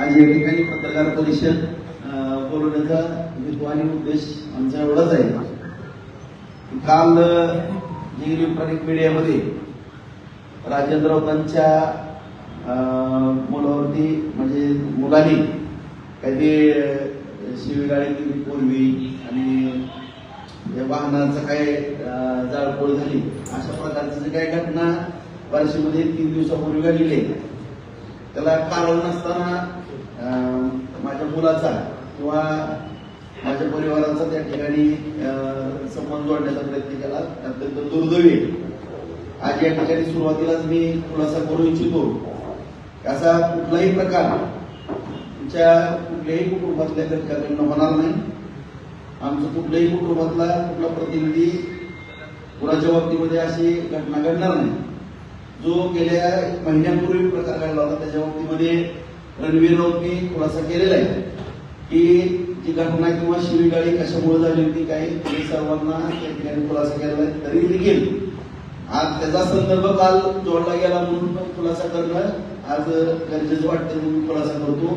आज या ठिकाणी पत्रकार परिषद बोलवण्याचा हेतू आणि उद्देश आमचा एवढाच आहे. काल अं, जी इलेक्ट्रॉनिक मीडियामध्ये राजेंद्र राऊतांच्या मुलावरती म्हणजे मुलांनी काही शिवीगाळी केली पूर्वी आणि वाहनाचं काय जाळपोळ झाली. अशा प्रकारची जे काही घटना बार्शीमध्ये तीन दिवसापूर्वी घडलेली आहे. त्याला कारण नसताना माझ्या मुलाचा किंवा माझ्या परिवाराचा त्या ठिकाणी संबंध जोडण्याचा प्रयत्न केला. अत्यंत दुर्दैवी आज या ठिकाणी सुरुवातीलाच मी खुलासा करू इच्छितो. असा कुठलाही प्रकार तुमच्या कुठल्याही कुटुंबातल्या घटकाकडनं होणार नाही. आमचं कुठल्याही कुटुंबातला कुठला प्रतिनिधी कुणाच्या बाबतीमध्ये अशी घटना घडणार नाही. जो गेल्या महिन्यापूर्वी प्रकार घडला होता त्याच्या बाबतीमध्ये रणवीर राऊतनी खुलासा केलेला आहे. की जी घटना किंवा शिवीगाळी कशामुळे झाली होती काही हे सर्वांना त्या ठिकाणी खुलासा केलेला आहे तरी देखील आज त्याचा संदर्भ काल जोडला गेला म्हणून पण खुलासा करणं आज गरजेचं वाटतं म्हणून खुलासा करतो.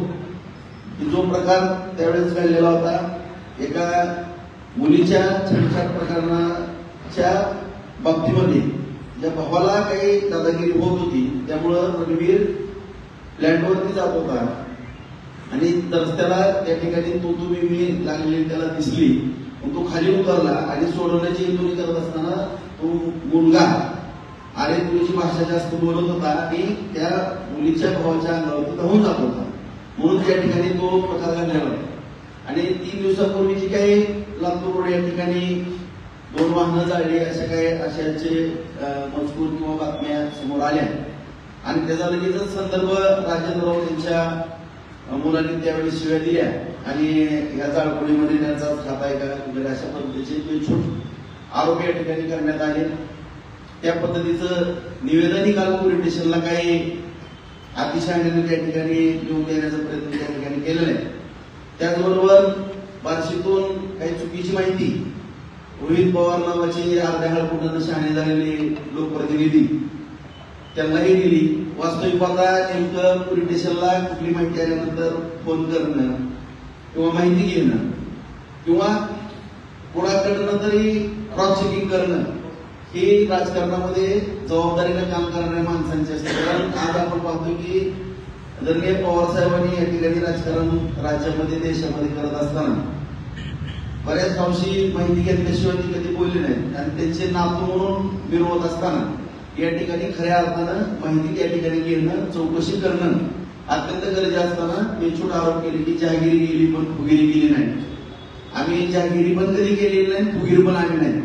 की जो प्रकार त्यावेळेस घडलेला होता एका मुलीच्या छेडछाड प्रकरणाच्या बाबतीमध्ये ज्या भावाला काही दादागिरी होत होती त्यामुळं रणवीर लँडवरती जात होता. आणि रस्त्याला त्या ठिकाणी तो तुम्ही मी लागलेली त्याला दिसली. मग तो खाली उतरला आणि सोडवण्याची हेतूने करत असताना तो मुलगा अरे तुझी भाषा जास्त बोलत होता आणि त्या मुलीच्या भावाच्या अंगावरती धावून जात होता. म्हणून त्या ठिकाणी तो प्रकार घडलेला आणि तीन दिवसापूर्वी जी काही लातूर रोड या ठिकाणी दोन वाहनं जाळली अशा काही अशाचे मजकूर किंवा बातम्या समोर आल्या. आणि त्याचा लगेचच संदर्भ राजेंद्र राऊत यांच्या मुलांनी त्यावेळी शिव्या दिल्या. आणि याचा जाळपोळीमध्ये त्यांचा खाता आहे का वगैरे अशा पद्धतीचे बेछूट आरोप या ठिकाणी करण्यात आले. त्या पद्धतीचं निवेदनही काल पोलीस स्टेशनला काही अतिशयाने त्या ठिकाणी लिहून देण्याचा प्रयत्न त्या ठिकाणी केलेला आहे. त्याचबरोबर बार्शीतून काही चुकीची माहिती रोहित पवार नावाचे अर्ध्या हळकुंडानं शहाणे झालेले लोकप्रतिनिधी त्यांनाही दिली. वास्तविक आता नेमकं पोलीस स्टेशनला कुठली माहिती आल्यानंतर फोन करणं किंवा माहिती घेणं किंवा कोणाकडनं तरी क्रॉस चेकिंग करणं ही राजकारणामध्ये जबाबदारीनं काम करणाऱ्या माणसांची असते. कारण आज आपण पाहतो की आदरणीय पवार साहेबांनी या ठिकाणी राजकारण राज्यामध्ये देशामध्ये करत असताना बऱ्याच अंशी माहिती घेतल्याशिवाय ती कधी बोलली नाही. आणि त्यांचे नातू म्हणून मिरवत असताना या ठिकाणी खऱ्या अर्थानं माहिती त्या ठिकाणी घेणं चौकशी करणं अत्यंत गरजे असताना बेछूट आरोप केले की जहागिरी गेली पण फुगिरी गेली नाही. आम्ही जहागिरी पण कधी केलेली नाही फुगीर पण आम्ही नाही.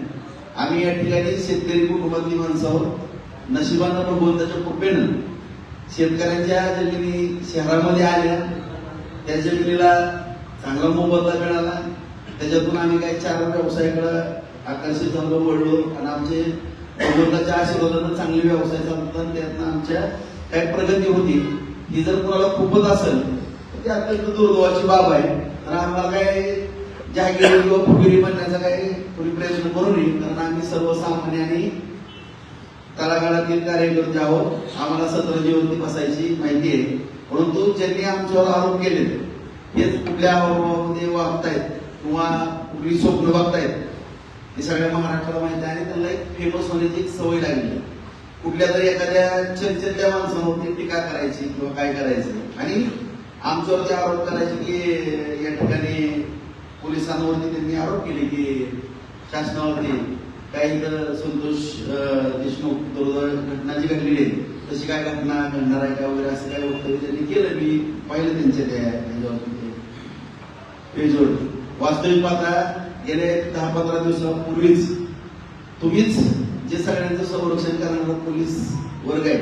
आम्ही या ठिकाणी शेतकरी कुटुंबातली माणसं आहोत. नशिबानं भगवंताच्या कृपेनं शेतकऱ्यांच्या जमिनी शहरामध्ये आल्या. त्या जमिनीला चांगला मोबदला मिळाला. त्याच्यातून आम्ही काही चार व्यवसायाकडे आकर्षित झालो वळलो. आणि आमचे भगवंताच्या आशीर्वादानं चांगले व्यवसाय चालतात त्यातनं आमच्या काही प्रगती होती. ही जर कोणाला खूपच असेल तर ती अत्यंत दुर्दैवाची बाब आहे. तर आम्हाला काय जागीर किंवा फुगिरी बनण्याचा काही थोडी प्रयत्न करू नये. कारण आम्ही सर्वसामान्य आणि तळागाळातील कार्यकर्ते आहोत. आम्हाला सत्र जीवनती बसायची माहिती आहे. परंतु ज्यांनी आमच्यावर आरोप केले हेच कुठल्या आरोपामध्ये वागतायत किंवा कुठली स्वप्न बघतायत हे सगळ्या महाराष्ट्राला माहिती आहे आणि त्यांना एक फेमस होण्याची एक सवय लागली. कुठल्या तरी एखाद्या चर्चेतल्या माणसावरती टीका करायची किंवा काय करायचं. आणि आमच्यावरती आरोप करायचे की या ठिकाणी पोलिसांवरती त्यांनी आरोप केले की शासनावरती काही तर संतोष देशमुख दुर्दैव घटना जी घडलेली आहे तशी काय घटना घडणार आहे का वगैरे असं काय वक्तव्य त्यांनी केलं. मी पाहिलं त्यांच्या त्या पेजवर वास्तविक पाहता गेले दहा पंधरा दिवसापूर्वीच तुम्हीच जे सगळ्यांचं संरक्षण करणारा पोलीस वर्ग आहे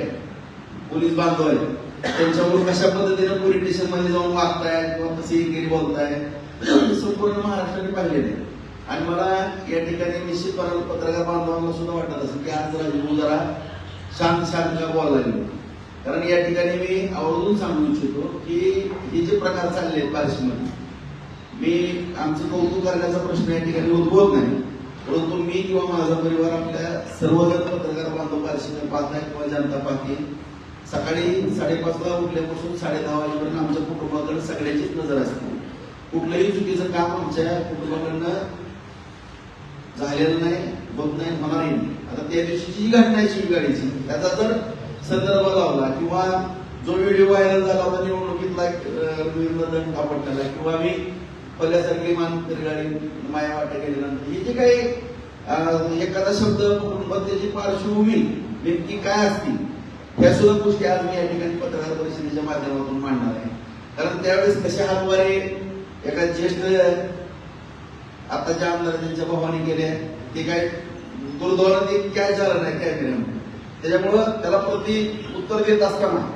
पोलीस बांधव आहे त्यांच्यामुळे कशा पद्धतीने पोलीस स्टेशनमध्ये जाऊन वागताय किंवा कसे गेली बोलताय संपूर्ण महाराष्ट्राने पाहिलेलं आहे. आणि मला या ठिकाणी निश्चितपणे पत्रकार बांधवांना सुद्धा वाटत असेल की आज राजू जरा शांत शांत का बोलायला कारण या ठिकाणी मी आवर्जून सांगू इच्छितो की हे जे प्रकार चालले आहेत बार्शीमध्ये मी आमचं कौतुक करण्याचा प्रश्न या ठिकाणी उद्भवत नाही. परंतु मी किंवा माझा परिवार आपल्या सर्वजण पत्रकार बांधव पारशी पाहताय किंवा जनता पाहते सकाळी साडेपाचला उठल्यापासून साडे दहा वाजेपर्यंत आमच्या कुटुंबाकडे नजर असते. कुठलंही चुकीचं काम आमच्या कुटुंबाकडनं झालेलं नाही होत नाही होणारही नाही. आता त्या दिवशीची जी घटना आहे शिवगाडीची त्याचा जर संदर्भ लावला किंवा जो व्हिडिओ व्हायरल झाला होता निवडणुकीतला अं, विरुद्ध किंवा मी पल्ल्यासारखी मान गाडी माया वाटे गेल्यानंतर हे जे काही एखादा शब्द कुटुंबात त्याची पार्श्वभूमी नेमकी काय असतील ह्या सुद्धा गोष्टी आज मी या ठिकाणी पत्रकार परिषदेच्या माध्यमातून मांडणार आहे. कारण त्यावेळेस कशा हातवारे एका ज्येष्ठ आताच्या आमदार त्यांच्या भावाने केले ते काय दुर्दैवानं ते काय झालं नाही काय केलं त्याच्यामुळं त्याला प्रति उत्तर देत असताना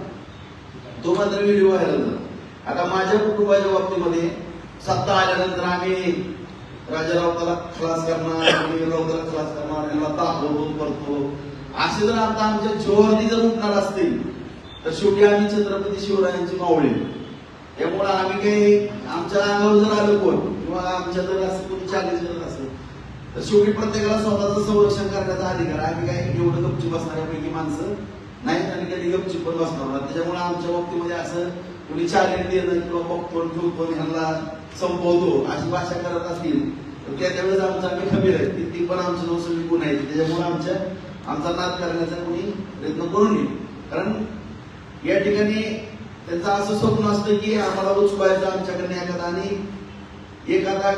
तो मात्र व्हिडिओ व्हायला झाला आता माझ्या कुटुंबाच्या बाबतीमध्ये सत्ता आल्यानंतर आम्ही राजा राऊताला खलास करणार आम्ही खलास करणार यांना ताबडतोब करतो. असे जर आता आमच्या जोहरनी जर उठणार असतील तर शेवटी आम्ही छत्रपती शिवरायांची मावळे त्यामुळे आम्ही काही आमच्या अंगावर जर आलो कोण किंवा आमच्या जर असं कोणी चॅलेंज करत असेल तर शेवटी प्रत्येकाला स्वतःचं संरक्षण करण्याचा अधिकार. आम्ही काही एवढं गपची बसणाऱ्यापैकी माणसं नाहीत आणि कधी गपची पण बसणार त्याच्यामुळे आमच्या बाबतीमध्ये असं कुणी चॅलेंज देणं किंवा बघतो ठेवतो ह्यांना संपवतो अशी भाषा करत असतील तर त्या त्यावेळेस आमचं आम्ही खबीर आहे. की ती पण आमचं नैसर्गिक गुण आहे. त्याच्यामुळे आमच्या आमचा नाद करण्याचा कोणी प्रयत्न करू नये. कारण या ठिकाणी त्यांचं असं स्वप्न असतं की आम्हाला उचवायचं आमच्याकडे एखादा आणि एखादा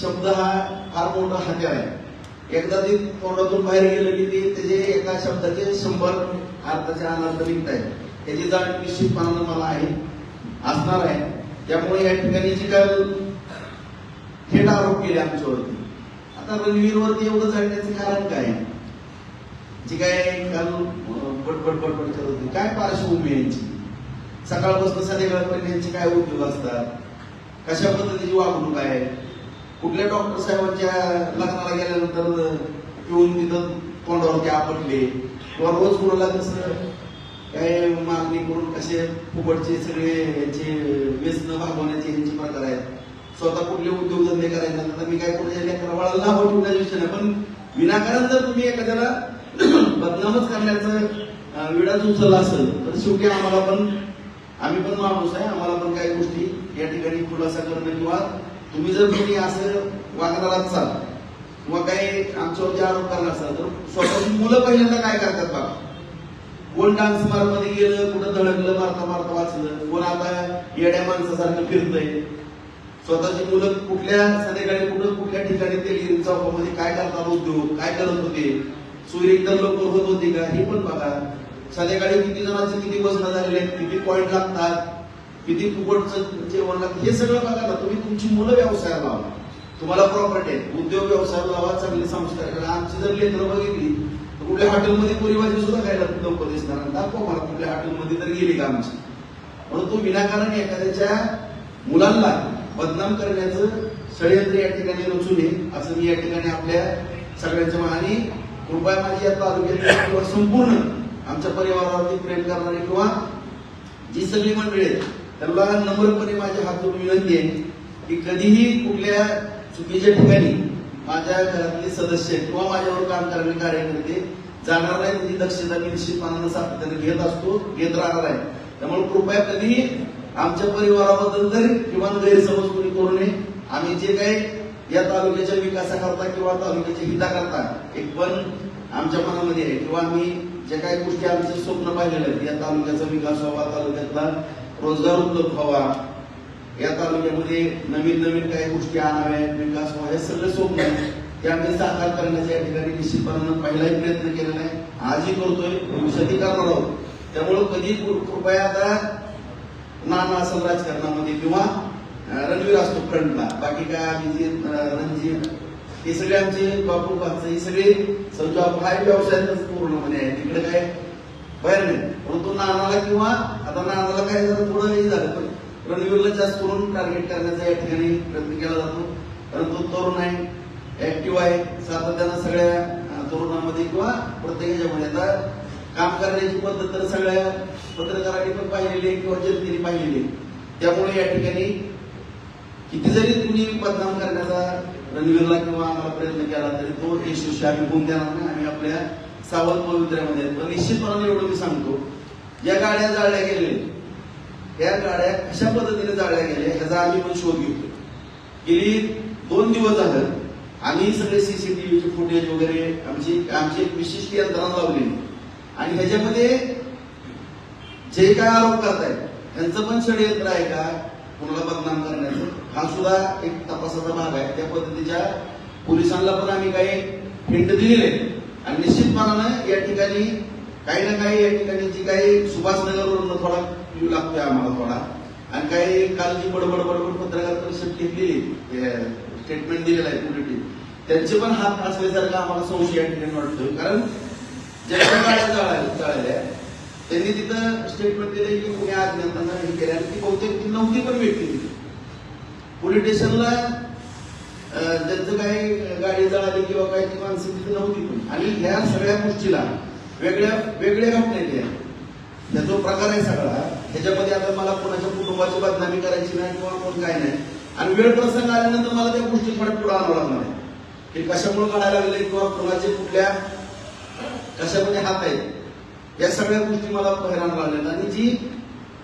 शब्द हा फार मोठा हत्यार आहे. एकदा ते तोंडातून बाहेर गेलं की ते त्याचे एका शब्दाचे शंभर अर्थाचे अनर्थ निघत आहे त्याची जाण निश्चितपणानं मला आहे असणार आहे. त्यामुळे या ठिकाणी जी काय थेट आरोप केले आमच्यावरती. आता रणवीरवरती एवढं जाण्याचं कारण काय? जी काय काल बडबड बडबड करत होती. काय पार्श्वभूमी आहे यांची? सकाळपासून संध्याकाळपर्यंत यांचे काय उद्योग असतात? कशा पद्धतीची वागणूक आहे? कुठल्या डॉक्टर साहेबांच्या लग्नाला गेल्यानंतर येऊन तिथं तोंडावरती आपटले? किंवा रोज कुणाला कसं काय मागणी करून कसे फुकटचे सगळे यांचे व्यसन भागवण्याचे यांचे प्रकार आहेत? स्वतः कुठले उद्योगधंदे करायचे नाही. आता मी काय कुठे लेकरा बाळाला नाव विषय नाही पण विनाकारण जर तुम्ही एखाद्याला बदनामच करण्याचं विडाच उचलला असेल तर शेवटी आम्हाला पण. आम्ही पण माणूस आहे आम्हाला पण काही गोष्टी या ठिकाणी खुलासा करणं किंवा तुम्ही जर कोणी असं वागणार असाल किंवा काही आमच्यावरती आरोप करणार असाल तर स्वतःची मुलं पहिल्यांदा काय करतात बघा? कोण डान्स बार गेलं कुठं धडकलं मारता मारता वाचलं कोण आता येड्या माणसासारखं फिरतंय स्वतःची मुलं कुठल्या संध्याकाळी कुठं कुठल्या ठिकाणी ते गिरीन चौकामध्ये काय करतात उद्योग काय करत होते? सूर्य एकदम लवकर होत होती का? हे पण बघा. संध्याकाळी किती जणांचे किती वजन झालेले आहेत किती पॉईंट लागतात किती फुकटचं जेवण लागतं हे सगळं बघा ना. तुम्ही तुमची मुलं व्यवसायात लावा. तुम्हाला प्रॉपर्टी आहे उद्योग व्यवसायाला लावा चांगले संस्कार करा. आमची जर लेकरं बघितली तर कुठल्या हॉटेलमध्ये पुरी भाजी सुद्धा खायला लवकर दिसणार दाखव दाखवा मला कुठल्या हॉटेलमध्ये तर गेली का आमची. म्हणून तो विनाकारण एखाद्याच्या मुलांना बदनाम करण्याचं षडयंत्र या ठिकाणी रचू नये असं मी या ठिकाणी आपल्या सगळ्यांच्या आणि कृपया माझी या तालुक्यात किंवा संपूर्ण आमच्या परिवारावरती प्रेम करणारी किंवा जी सगळी मंडळी आहेत त्यांना नम्रपणे माझ्या हातून विनंती आहे की कधीही कुठल्या चुकीच्या ठिकाणी माझ्या घरातले सदस्य किंवा माझ्यावर काम करणारे कार्यकर्ते जाणार नाही त्याची दक्षता मी निश्चितपणानं सातत्याने घेत असतो घेत राहणार आहे. त्यामुळे कृपया कधीही आमच्या परिवाराबद्दल तरी किमान गैरसमज कोणी करू नये. आम्ही जे काही या तालुक्याच्या विकासाकरता किंवा तालुक्याच्या हिताकरता एक पण आमच्या मनामध्ये आहे. किंवा आम्ही ज्या काही गोष्टी आमचे स्वप्न पाहिलेले आहेत या तालुक्याचा विकास व्हावा तालुक्यातला रोजगार उपलब्ध व्हावा या तालुक्यामध्ये नवीन नवीन काही गोष्टी आणाव्यात विकास व्हावा हे सगळे स्वप्न आहे ते आम्ही साकार करण्याच्या या ठिकाणी निश्चितपणानं पहिलाही प्रयत्न केलेला आहे. आजही करतोय भविष्यातही करणार आहोत. त्यामुळं कधी कृपया आता नाना असेल राजकारणामध्ये किंवा रणवीर असतो फ्रंटला. बाकी काय अभिजित रणजित हे सगळे आमचे बापू बाचं हे सगळे समजा हाय व्यवसायातच पूर्णपणे आहे तिकडे काय? बाहेर नाही. परंतु नानाला किंवा आता नानाला काय जरा थोडं हे झालं. पण रणवीरला जास्त करून टार्गेट करण्याचा या ठिकाणी प्रयत्न केला जातो. परंतु तरुण आहे ऍक्टिव्ह आहे. सातत्यानं सगळ्या अं, तरुणांमध्ये किंवा प्रत्येक ह्याच्यामध्ये आता काम करण्याची पद्धत तर सगळ्या पत्रकारांनी पण पाहिलेली आहे किंवा जनतेने पाहिलेली आहे. त्यामुळे या ठिकाणी किती जरी तुम्ही बदनाम करण्याचा रणवीरला किंवा आम्हाला प्रयत्न केला तरी तो यशस्वी आम्ही होऊन देणार नाही. आम्ही आपल्या सावध पवित्र्यामध्ये पण निश्चितपणाने एवढं मी सांगतो या गाड्या जाळल्या गेलेल्या या गाड्या कशा पद्धतीने जाळल्या गेल्या ह्याचा आम्ही पण शोध घेतो गेली दोन दिवस झालं आम्ही सगळे सीसीटीव्हीचे फुटेज वगैरे आमची आमची एक विशिष्ट यंत्रणा लावलेली आणि ह्याच्यामध्ये जे काय आरोप करतायत त्यांचं पण षडयंत्र आहे का? कोणाला बदनाम करण्याचं? हा सुद्धा एक तपासाचा भाग आहे. त्या पद्धतीच्या पोलिसांना पण आम्ही काही हिंट दिलेले आणि निश्चितपणानं या ठिकाणी काही ना काही या ठिकाणी जी काही सुभाषनगरवरून थोडा क्यू लागतोय आम्हाला थोडा. आणि काही काल जी बडबड बडबड पत्रकार परिषद घेतलेली स्टेटमेंट दिलेलं आहे पोलिटी त्यांचे पण हात असल्यासारखा आम्हाला संशय या ठिकाणी वाटतोय. कारण ज्यांच्या गाड्या त्यांनी तिथं स्टेटमेंट दिले की कुणी अज्ञातांना हे केलं. आणि ती बहुतेक ती नव्हती पण व्यक्ती तिथे. पोलीस स्टेशनला ज्यांचं काही गाडी जळाली किंवा काही ती माणसं तिथे नव्हती पण. आणि ह्या सगळ्या गोष्टीला वेगळ्या वेगळ्या घटना आहेत त्या जो प्रकार आहे सगळा ह्याच्यामध्ये आता मला कोणाच्या कुटुंबाची बदनामी करायची नाही किंवा कोण काय नाही. आणि वेळ प्रसंग आल्यानंतर मला त्या गोष्टी थोड्या पुढे आणावं लागणार आहे की कशामुळे काढायला लागले किंवा कोणाचे कुठल्या कशामध्ये हात आहेत या सगळ्या गोष्टी मला हैराण लागल्या आणि जी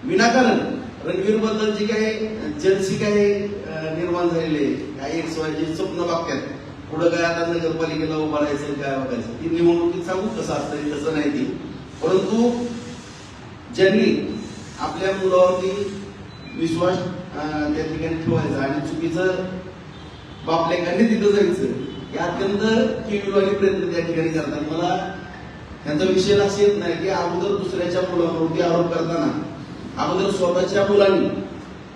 विनाकारण रणवीरबद्दल जी काही जलसी काही निर्माण झालेली आहे काही एक स्वप्न वाक्यात पुढं काय आता नगरपालिकेला उभं राहायचं काय बघायचं ती निवडणुकीत सांगू कसं असतं तसं नाही ती. परंतु ज्यांनी आपल्या मुलावरती विश्वास त्या ठिकाणी ठेवायचा आणि चुकीचं बापलेकांनी तिथं जायचं हे अत्यंत किळवाणी प्रयत्न त्या ठिकाणी करतात. मला त्यांचा विषय लक्ष येत नाही की अगोदर दुसऱ्याच्या मुलावरती आरोप करताना अगोदर स्वतःच्या मुलांनी.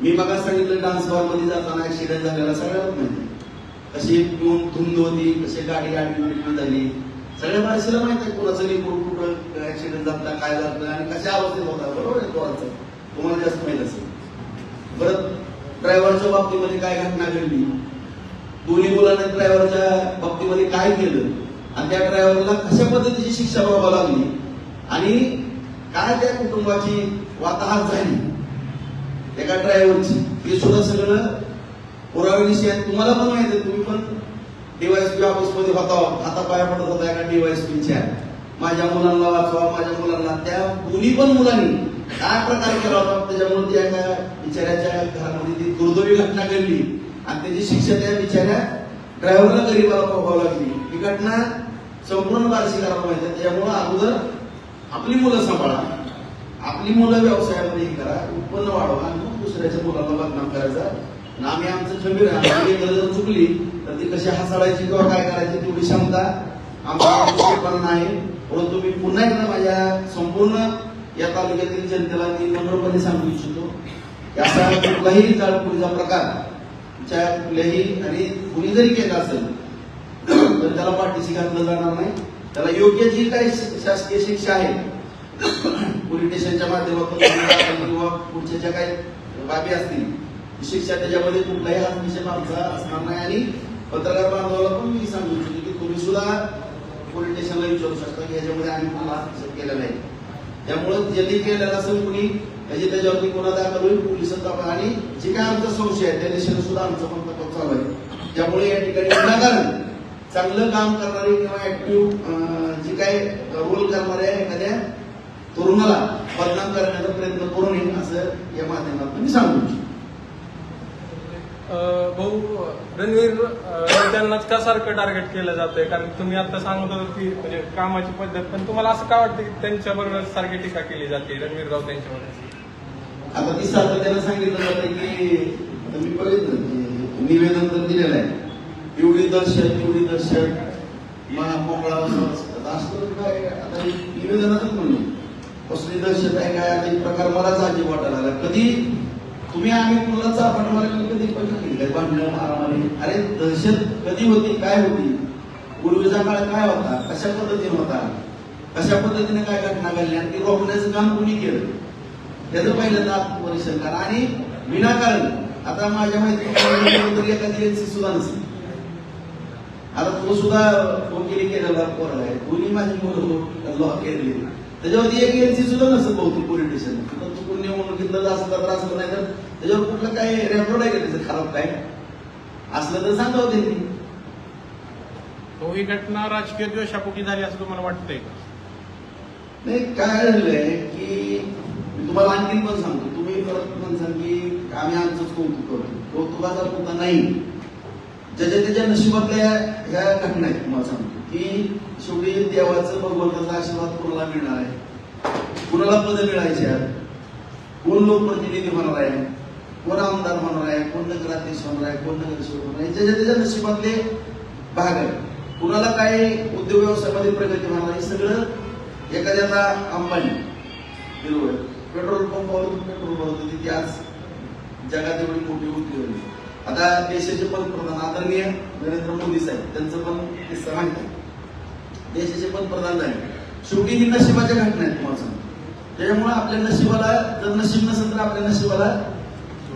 मी मगा सांगितलं डान्स हॉलमध्ये जाताना ऍक्सिडेंट झालेला सगळ्यात माहिती. कशी दोन धुंद होती कशी गाडी गाडी झाली. सगळ्या माणसाला माहीत आहे कोणाचं लिंबू कुठं ऍक्सिडेंट झाला काय झालं आणि कशा अवस्थेत होता. बरोबर आहे कोणाचं? तुम्हाला जास्त माहीत असेल. परत ड्रायव्हरच्या बाबतीमध्ये काय घटना घडली? दोन्ही मुलांनी ड्रायव्हरच्या बाबतीमध्ये काय केलं? आणि त्या ड्रायव्हरला कशा पद्धतीची शिक्षा बाबा लागली? आणि काय त्या कुटुंबाची वाताहात झाली? एका ड्रायव्हरची. हे सुद्धा सगळं पुरावेविषयी आहे. तुम्हाला पण माहिती आहे तुम्ही पण डीवायएसपी ऑफिसमध्ये होता. आता हातापाया पडत होता एका डीवायएसपीच्या माझ्या मुलांना वाचवा माझ्या मुलांना. त्या दोन्ही पण मुलांनी काय प्रकार केला होता? त्याच्यामुळे त्या एका बिचाऱ्याच्या घरामध्ये ती दुर्दैवी घटना घडली. आणि त्याची शिक्षा त्या बिचाऱ्या ड्रायव्हरला गरीबाला भोगावं लागली. ही घटना संपूर्ण बारशी करायला माहिती आहे. अगोदर आपली मुलं सांभाळा. आपली मुलं व्यवसायामध्ये करा. उत्पन्न वाढवा आणि मग दुसऱ्याच्या मुलांना बदनाम करायचा. आणि आम्ही आमचं खंबीर आहे. जर चुकली तर ती कशी हसाडायची किंवा काय करायची तेवढी क्षमता आमच्या नाही परंतु मी पुन्हा एकदा माझ्या संपूर्ण या तालुक्यातील जनतेला मी नम्रपणे सांगू इच्छितो. की असा कुठलाही जाळपुरीचा प्रकार कुठल्याही आणि कुणी जरी केला असेल तर त्याला पाठीशी घातलं जाणार नाही. त्याला योग्य जी काही शासकीय शिक्षा आहे पोलीस स्टेशनच्या माध्यमातून किंवा पुढच्या ज्या काही बाबी असतील शिक्षा त्याच्यामध्ये कुठलाही हस्तक्षेप आमचा असणार नाही. आणि पत्रकार बांधवाला पण मी सांगू इच्छितो की तुम्ही सुद्धा पोलीस स्टेशनला विचारू शकता की याच्यामध्ये आम्ही कोणाला हस्तक्षेप केला नाही. त्यामुळे ज्यांनी केलेलं असेल कुणी त्याची त्याच्यावरती गुन्हा दाखल होईल पोलीस तपास आणि जे काय आमचा संशय आहे त्या दिशेने सुद्धा आमचा पण तपास चालू आहे. त्यामुळे या ठिकाणी विनाकारण चांगलं काम करणारे किंवा ऍक्टिव्ह जे काही रोल करणाऱ्या एखाद्या तरुणाला बदनाम करण्याचा प्रयत्न करू नये असं या माध्यमातून मी सांगू इच्छितो. भाऊ रणवीर अं, त्यांनाच का सारखं टार्गेट केलं जातंय? कारण तुम्ही आता सांगत होता की म्हणजे कामाची पद्धत पण तुम्हाला असं का वाटतं की त्यांच्याबरोबर सारखी टीका केली जाते रणवीर राव त्यांच्यावर आता ती सातत्यानं सांगितलं जातं की मी बघितलं की निवेदन तर दिलेलं आहे. एवढी दर्शन एवढी दर्शन. मोकळा आता असं काय आता हे निवेदनातच म्हणलो कसली दर्शक आहे काय? आता प्रकार मलाच अजीब वाटायला लागला. कधी? तुम्ही आम्ही मुलाचा आपण मारायला कधी पण काय भांडणं मारामारी. अरे दहशत कधी होती? काय होती? पूर्वीचा काळ काय होता? कशा पद्धतीने होता? कशा पद्धतीने काय घटना घडल्या आणि ती रोखण्याचं काम कोणी केलं? त्याचं पहिल्यांदा आत्मपरीक्षण करा आणि विनाकारण आता माझ्या माहिती एखादी सुद्धा नसेल. आता तो सुद्धा वकिली केलेला पोरगा आहे दोन्ही माझी मुलं लॉ केलेली त्याच्यावरती एक एनसी सुद्धा नसेल बहुतेक पोलीस स्टेशन तर चुकून निवडणुकीतलं जर असलं तर असलं नाही तर त्याच्यावर कुठलं काय रेकॉर्ड आहे का त्याचं खराब काय असलं तर सांगावं त्यांनी तो ही घटना राजकीय द्वेषापोटी झाली असं तुम्हाला वाटतंय का नाही काय झालंय की मी तुम्हाला आणखीन पण सांगतो तुम्ही परत म्हणसान की आम्ही आमचंच कौतुक करतो कौतुकाचा मुद्दा नाही ज्याच्या त्याच्या नशिबातल्या ह्या घटना आहेत तुम्हाला सांगतो. की शेवटी देवाचं भगवंताचा आशीर्वाद कोणाला मिळणार आहे? कोणाला पद मिळायचे आहेत? कोण लोकप्रतिनिधी होणार आहे? कोण आमदार होणार आहे? कोण नगराध्यक्ष होणार आहे? कोण नगरसेवक होणार आहे? ज्याच्या त्याच्या नशिबातले भाग आहे कुणाला काय उद्योग व्यवसायामध्ये प्रगती होणार आहे हे सगळं एखाद्याला अंबानी बरोबर पेट्रोल पंपावर पेट्रोल भरत होती ती आज जगात एवढी मोठी उद्योग आता देशाचे पंतप्रधान आदरणीय नरेंद्र मोदी साहेब त्यांचं पण किस्सा माहिती आहे देशाचे पंतप्रधान झाले. शेवटी ही नशिबाच्या घटना आहेत तुम्हाला त्याच्यामुळे आपल्या नशिबाला जर नशीब नसेल तर आपल्या नशिबाला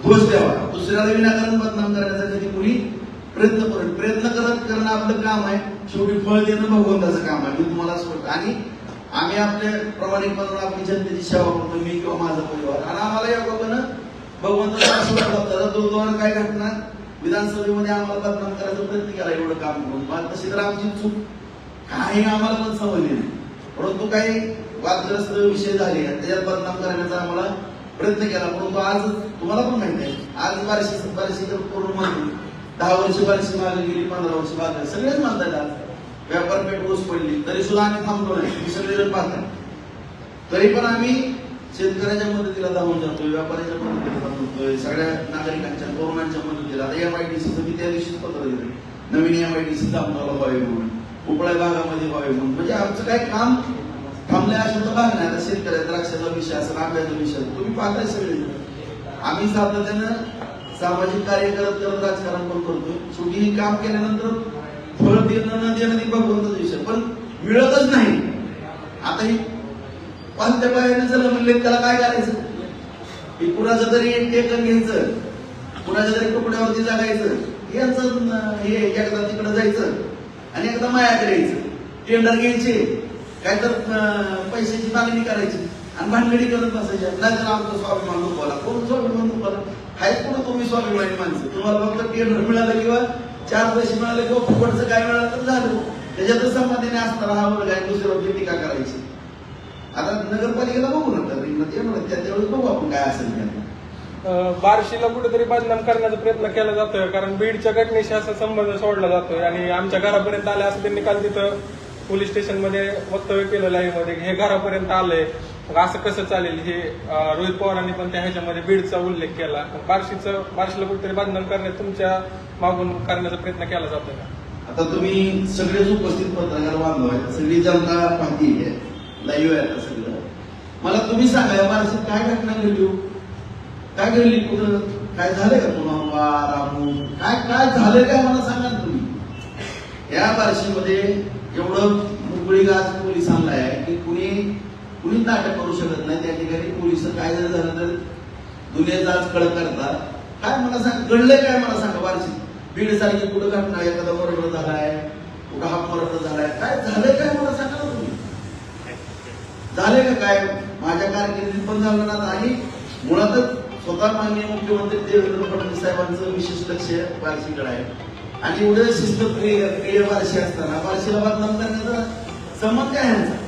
दोष द्यावा. दुसऱ्याला विनाकारण बदनाम करण्याचा कधी कोणी प्रयत्न करेल प्रयत्न करत करणं आपलं काम आहे. शेवटी फळ देणं भगवंताचं काम आहे. मी तुम्हाला असं आणि आम्ही आपल्या प्रामाणिकपणाने आपली जनतेची सेवा करतो मी किंवा माझा परिवार. आणि आम्हाला या बाबानं भगवंताचा आशीर्वाद लाभला दोन काय घटना? विधानसभेमध्ये आम्हाला बदनाम करायचा प्रयत्न केला एवढं काम करून. तशी तर आमची चूक काही आम्हाला पण समजली नाही. परंतु काही वादग्रस्त विषय झाले त्याच्यात बदनाम करण्याचा आम्हाला प्रयत्न केला. परंतु आज तुम्हाला पण माहिती आहे आज बारशे बारशे तर पूर्ण म्हणली दहा वर्ष बारशे मागे गेली पंधरा वर्ष मागे. सगळेच म्हणतात आज व्यापारपेठ ओस पडली. तरी सुद्धा आम्ही थांबलो नाही. सगळेजण पाहतात. तरी पण आम्ही शेतकऱ्याच्या मदतीला धावून जातोय व्यापाऱ्याच्या मदतीला धावून जातोय सगळ्या नागरिकांच्या कोरोनाच्या मदतीला. आता एम आय डी सीचं मी त्या दिवशीच पत्र दिलं नवीन एम आय डी सी आम्हाला व्हावे म्हणून. उपळ्या भागामध्ये व्हावे म्हणून. म्हणजे आमचं काय काम थांबले असे तर भाग नाही. आता शेतकऱ्या द्राक्षाचा विषय असेल आंब्याचा विषय तुम्ही पाहताय सगळे. आम्ही सातत्यानं सामाजिक कार्य करत करत राजकारण पण करतोय. शेवटी हे काम केल्यानंतर फळ देणं न देणं हे भगवंताचा विषय. पण मिळतच नाही. आता ही पण त्या पायाने जर म्हणले त्याला काय करायचं? हे कुणाचं तरी टेकन घ्यायचं कुणाच्या तरी कपड्यावरती जागायचं यांचं हे एकदा तिकडे जायचं आणि एकदा मायाकडे यायचं. टेंडर घ्यायचे काय तर पैशाची मागणी करायची आणि भानगडी करत बसायच्या. नाहीतर आमचं स्वाभिमान दुखवाला. कोण स्वाभिमान दुखवाला? आहेत कुठं तुम्ही स्वाभिमानी माणसं? तुम्हाला फक्त टेंडर मिळालं किंवा चार पैसे मिळाले किंवा फुकटचं काय मिळालं तर झालं. त्याच्यातच समाधानी असताना हा वर्ग आहे दुसऱ्यावरती टीका करायची. आता नगरपालिकेला बघू नंतर. त्या त्यावेळेस बघू आपण काय असेल ते. बार्शीला कुठेतरी बदनाम करण्याचा प्रयत्न केला जातोय कारण बीडच्या घटनेशी असा संबंध सोडला जातोय आणि आमच्या घरापर्यंत आले असं त्यांनी काल तिथं पोलीस स्टेशनमध्ये वक्तव्य केलं लाईव्हमध्ये हे घरापर्यंत आलंय. मग असं कसं चालेल? हे रोहित पवारांनी पण त्या ह्याच्यामध्ये बीडचा उल्लेख केला. बार्शीचं बार्शीला कुठेतरी बदनाम करण्यात तुमच्या मागून करण्याचा प्रयत्न केला जातोय आता तुम्ही सगळेच उपस्थित पत्रकार बांधव आहेत सगळी जनता पाहती आहे. लाईव्ह आहे आता सगळं मला तुम्ही सांगा या काय घटना घडली हो? काय घडली कुठं? काय झालंय का पुन्हा रामू काय काय झालंय काय मला सांगा तुम्ही. या बारशीमध्ये एवढं मोकळी गाज पोलिसांना आहे की कुणी कुणी नाटक करू शकत नाही. त्या ठिकाणी पोलीस काय जर झालं तर दुनियाचा आज कळत करतात काय मला सांग घडलंय काय मला सांगा बारशी? बीड सारखी कुठं घटना एखादा मर्डर झालाय कुठं हा मर्डर झालाय? काय झालंय काय मला सांगा झाले का काय? माझ्या कारकिर्दीत पण झालं ना आणि मुळातच स्वतः माननीय मुख्यमंत्री देवेंद्र फडणवीस साहेबांचं विशेष लक्ष बार्शीकडे आहे. आणि एवढं शिस्त प्रिय प्रिय बार्शी असताना बार्शीला बदनाम करण्याचा संबंध काय यांचा?